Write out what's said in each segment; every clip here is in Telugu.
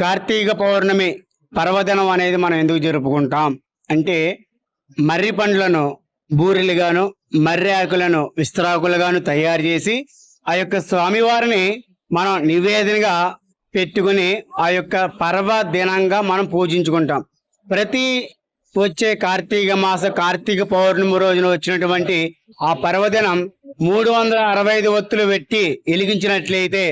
కార్తీక పౌర్ణమి పర్వదినం అనేది మనం ఎందుకు జరుపుకుంటాం? అంటే మర్రి పండ్లను బూరెలుగాను మర్రి ఆకులను విస్తరాకులుగాను తయారు చేసి ఆ యొక్క స్వామివారిని మనం నివేదనగా పెట్టుకుని ఆ యొక్క పర్వదినంగా మనం పూజించుకుంటాం. ప్రతి వచ్చే కార్తీక మాస కార్తీక పౌర్ణమి రోజున వచ్చినటువంటి ఆ పర్వదినం మూడు వందల అరవై ఐదు ఒత్తులు పెట్టి వెలిగించినట్లయితే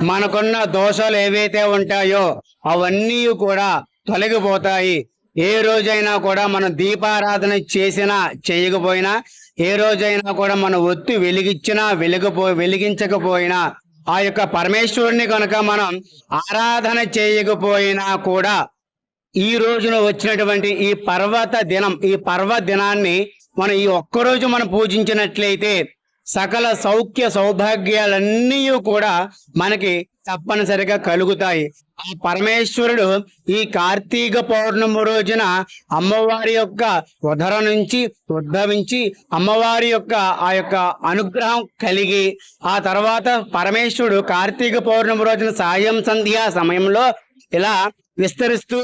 మనకున్న దోషాలు ఏవైతే ఉంటాయో అవన్నీ కూడా తొలగిపోతాయి. ఏ రోజైనా కూడా మనం దీపారాధన చేసినా చేయకపోయినా ఏ రోజైనా కూడా మనం ఒత్తి వెలిగించినా వెలిగిపో వెలిగించకపోయినా ఆ యొక్క పరమేశ్వరుని కనుక మనం ఆరాధన చేయకపోయినా కూడా ఈ రోజున వచ్చినటువంటి ఈ పర్వత దినం ఈ పర్వ దినాన్ని మనం ఈ ఒక్కరోజు మనం పూజించినట్లయితే సకల సౌఖ్య సౌభాగ్యాలన్నీ కూడా మనకి తప్పనిసరిగా కలుగుతాయి. ఆ పరమేశ్వరుడు ఈ కార్తీక పౌర్ణమి రోజున అమ్మవారి యొక్క ఉదర నుంచి ఉద్భవించి అమ్మవారి యొక్క ఆ యొక్క అనుగ్రహం కలిగి ఆ తర్వాత పరమేశ్వరుడు కార్తీక పౌర్ణమి రోజున సాయం సంధ్యా సమయంలో ఇలా విస్తరిస్తూ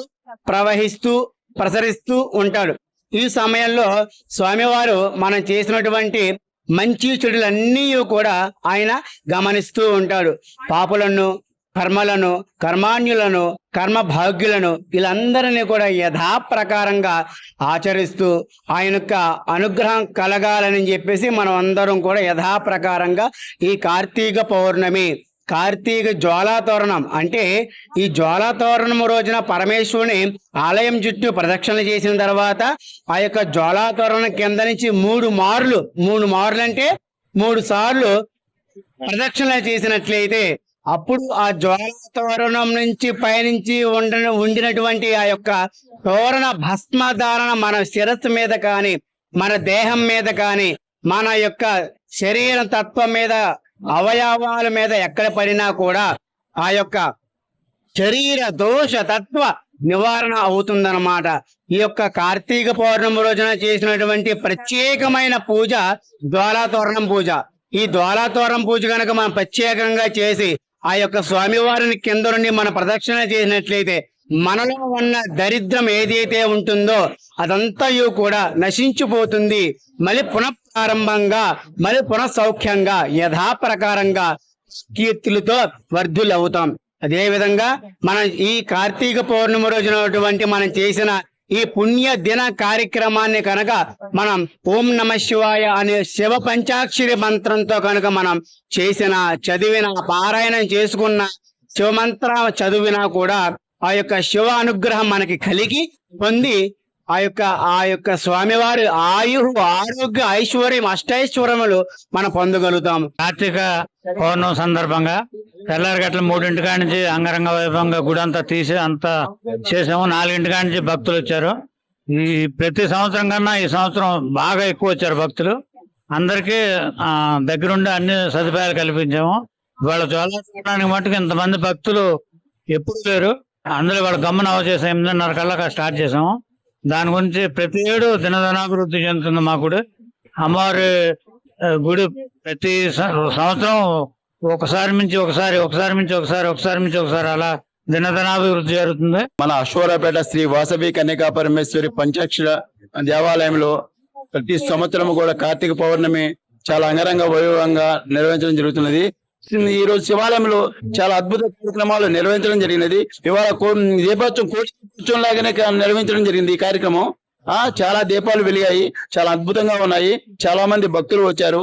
ప్రవహిస్తూ ప్రసరిస్తూ ఉంటాడు. ఈ సమయంలో స్వామివారు మనం చేసినటువంటి మంచి చెడులన్నీ కూడా ఆయన గమనిస్తూ ఉంటాడు. పాపులను కర్మలను కర్మాన్యులను కర్మ భాగ్యులను వీళ్ళందరినీ కూడా యథాప్రకారంగా ఆచరిస్తూ ఆయన యొక్క అనుగ్రహం కలగాలని చెప్పేసి మనం అందరం కూడా యథాప్రకారంగా ఈ కార్తీక పౌర్ణమి కార్తీక జ్వాలాతోరణం. అంటే ఈ జ్వాలాతోరణం రోజున పరమేశ్వరుని ఆలయం చుట్టూ ప్రదక్షిణ చేసిన తర్వాత ఆ యొక్క జ్వాలాతోరణం కింద నుంచి మూడు మార్లు మూడు మార్లు అంటే మూడు సార్లు ప్రదక్షిణ చేసినట్లయితే అప్పుడు ఆ జ్వాలాతోరణం నుంచి పయనించి ఉండ ఉండినటువంటి ఆ యొక్క తోరణ భస్మధారణ మన శిరస్సు మీద కానీ మన దేహం మీద కానీ మన యొక్క శరీర తత్వం మీద అవయవాల మీద ఎక్కడ పడినా కూడా ఆ యొక్క శరీర దోష తత్వ నివారణ అవుతుందన్నమాట. ఈ యొక్క కార్తీక పౌర్ణమి రోజున చేసినటువంటి ప్రత్యేకమైన పూజ ద్వారాతోరణం పూజ. ఈ ద్వారాతోరణం పూజ కనుక మనం ప్రత్యేకంగా చేసి ఆ యొక్క స్వామివారిని కింద నుండి మన ప్రదక్షిణ చేసినట్లయితే మనలో ఉన్న దరిద్రం ఏదైతే ఉంటుందో అదంతయు కూడా నశించిపోతుంది. మళ్ళీ పునః ప్రారంభంగా మరి పునఃసౌఖ్యంగా యథాప్రకారంగా కీర్తులతో వర్ధులవుతాం. అదే విధంగా మనం ఈ కార్తీక పౌర్ణమి రోజునటువంటి మనం చేసిన ఈ పుణ్య దిన కార్యక్రమాన్ని కనుక మనం ఓం నమ శివాయ అనే శివ పంచాక్షరి మంత్రంతో కనుక మనం చేసిన చదివిన పారాయణం చేసుకున్న శివమంత్ర చదివినా కూడా ఆ యొక్క శివ అనుగ్రహం మనకి కలిగి పొంది ఆ యొక్క ఆ యొక్క స్వామివారి ఆయు ఆరోగ్య ఐశ్వర్యం అష్టైశ్వర్యములు మనం పొందగలుగుతాం కార్తీక పౌర్ణం సందర్భంగా తెల్లారి గట్ల మూడింటి కాడి నుంచి అంగరంగ వైభవంగా గుడి అంతా తీసి అంతా చేసాము. నాలుగింటి కాడి నుంచి భక్తులు వచ్చారు. ఈ ప్రతి సంవత్సరం కన్నా ఈ సంవత్సరం బాగా ఎక్కువ వచ్చారు భక్తులు. అందరికీ దగ్గరుండి అన్ని సదుపాయాలు కల్పించాము. వాళ్ళ జ్వాల చూడడానికి మటుకు ఇంతమంది భక్తులు ఎప్పుడు లేరు. అందులో వాళ్ళ గమ్మున చేసాం ఎనిమిదిన్నర కల్లా స్టార్ట్ చేసాము. దాని గురించి ప్రతి ఏడు దినదనాభివృద్ధి చెందుతుంది మా గుడి. అమ్మవారి గుడి ప్రతి సంవత్సరం ఒకసారి మించి ఒకసారి ఒకసారి మించి ఒకసారి ఒకసారి మించి ఒకసారి అలా దినదనాభివృద్ధి జరుగుతుంది. మన అశ్వరపేట శ్రీ వాసవి కన్యకా పరమేశ్వరి పంచాక్షర దేవాలయంలో ప్రతి సంవత్సరం కూడా కార్తీక పౌర్ణమి చాలా అంగరంగ వైభవంగా నిర్వహించడం జరుగుతున్నది. ఈ రోజు శివాలయంలో చాలా అద్భుత కార్యక్రమాలు నిర్వహించడం జరిగినది. ఇవాళ దీపోత్సవం కోటి లాగానే నిర్వహించడం జరిగింది ఈ కార్యక్రమం. ఆ చాలా దీపాలు వెలిగాయి. చాలా అద్భుతంగా ఉన్నాయి. చాలా మంది భక్తులు వచ్చారు.